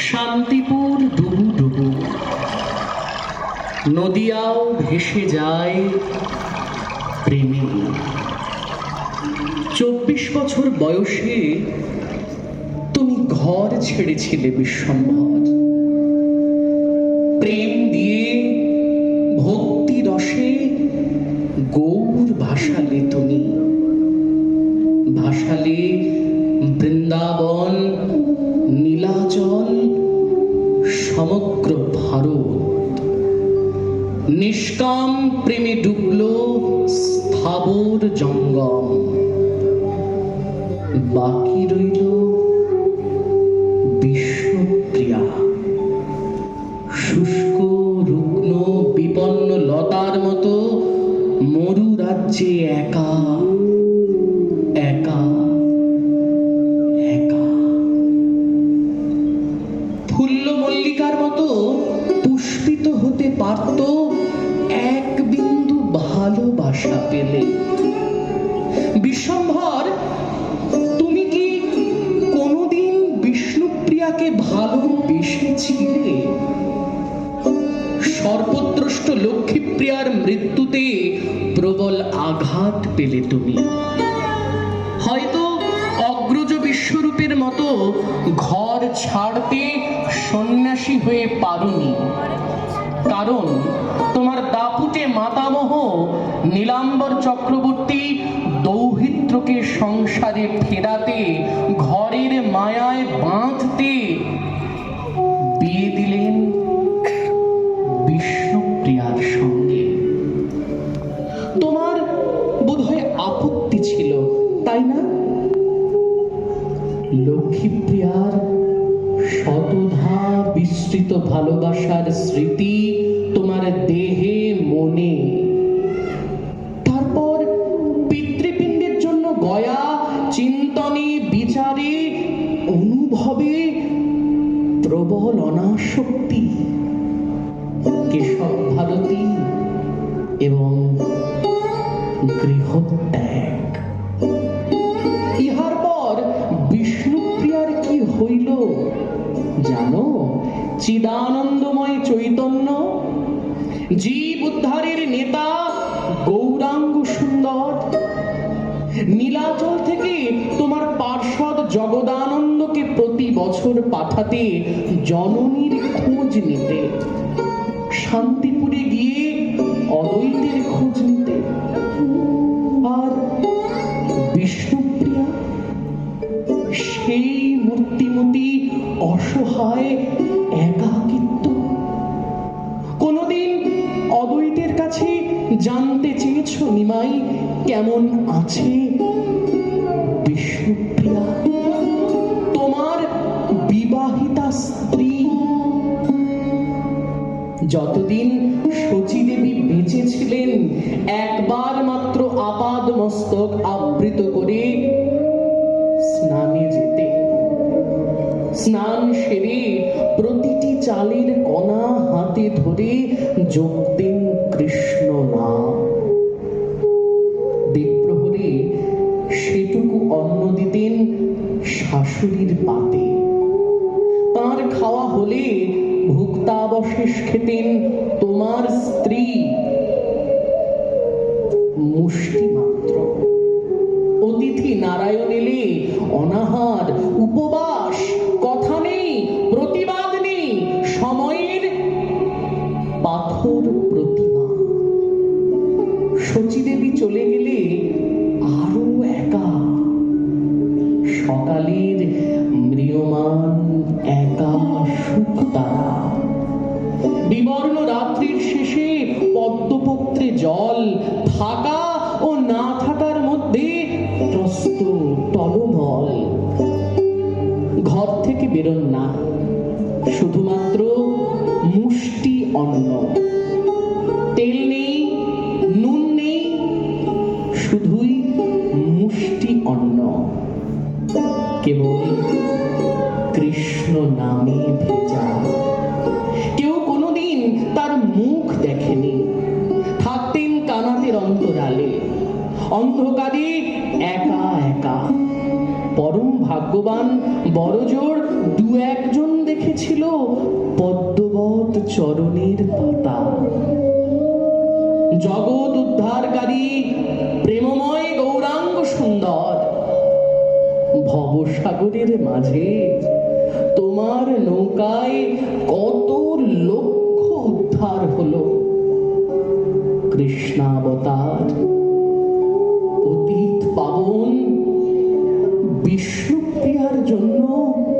শান্তিপুর ডুবু ডুবু। নদিয়াও ভেসে যায় প্রেমে। চব্বিশ বছর বয়সে তুমি ঘর ছেড়েছিলে বিশ্বম্ভর। প্রেম দিয়ে সমগ্র ভারত নিষ্কাম প্রেমে ডুবল স্থাবর জঙ্গম। বাকি রইল বিশ্বপ্রিয়া। শুষ্ক, রুগ্ন, বিপন্ন লতার মতো মরু রাজ্যে একা। হতে পারত, এক বিন্দু ভালোবাসা পেলে। বিশ্বম্ভর তুমি কি কোনোদিন বিষ্ণুপ্রিয়াকে ভালোবেসেছিলে? সর্বদ্রষ্ট লক্ষ্মীপ্রিয়ার মৃত্যুতে প্রবল আঘাত পেলে তুমি। হয়তো অগ্রজ বিশ্বরূপের মতো ঘর ছাড়তে সন্ন্যাসী হয়ে পারুনি। কারণ তোমার দাপুটে মাতামহ নীলাম্বর চক্রবর্তী দৌহিত্রকে সংসারে ফেরাতে, ঘরের মায়ায় বাঁধতে বিয়ে দিলেন বিষ্ণুপ্রিয়ার সঙ্গে। তোমার বোধহয় আপত্তি ছিল, তাই না? লক্ষ্মীপ্রিয়ার শতধা বিস্তৃত ভালোবাসার স্মৃতি তোমার দেহে মনে। তারপর পিতৃপিণ্ডের জন্য গয়া, চিন্তনে বিচারে, অনুভবে প্রবল অনাসক্তি। কেশব ভারতী এবং গৃহত্যাগ। ইহার পর বিষ্ণুপ্রিয়ার কি হইল? জানো? চিদানন্দময় চৈতন্য জীব উদ্ধারের নেতা গৌরাঙ্গ সুন্দর। নীলাচল থেকে তোমার পার্ষদ জগদানন্দকে প্রতি বছর পাঠাতে জননীর খোঁজ নিতে। শান্তিপুরে গিয়ে অদ্বৈতের খোঁজ নিতে। আর বিষ্ণুপ্রিয়া, সেই মূর্তিমতি অসহায়, একাকিত্ব জানতে চেয়েছো নিমাই, কেমন আছে? বিষ্ণুপ্রিয়া, তোমার বিবাহিতা স্ত্রী। যতদিন শচী দেবী বেঁচে ছিলেন একবার মাত্র আপাদ মস্তক আবৃত করে স্নানে যেতে। স্নান সেরে প্রতিটি চালের কণা হাতে ধরে জপতেন কৃষ্ণ। নাম। দ্বীপ্রহরে সেটুকু অন্ন দিতেন শাশুড়ির পাতে। তার খাওয়া হলে ভুক্তাবশেষ খেতেন তোমার স্ত্রী। মুষ্টি মাত্র। অতিথি নারায়ণ এলে অনাহার, উপবাস, কথা নেই, প্রতিবাদ নেই, সময়ের পাথর প্রতিমা জল থাকা ও না থাকার মধ্যে ঘর থেকে বেরোন না। শুধুমাত্র মুষ্টি অন্ন। তেল নেই, নুন নেই, শুধুই মুষ্টি অন্ন। কেবল কৃষ্ণ নামে অন্ধকারে একা একা। পরম ভাগ্যবান বড়জোর দু একজন দেখেছিল পদ্মবত চরণের পাতা। জগৎ উদ্ধারকারী, প্রেমময় গৌরাঙ্গ সুন্দর। ভবসাগরের মাঝে তোমার নৌকায় কত লক্ষ উদ্ধার হলো। কৃষ্ণাবতার yo know.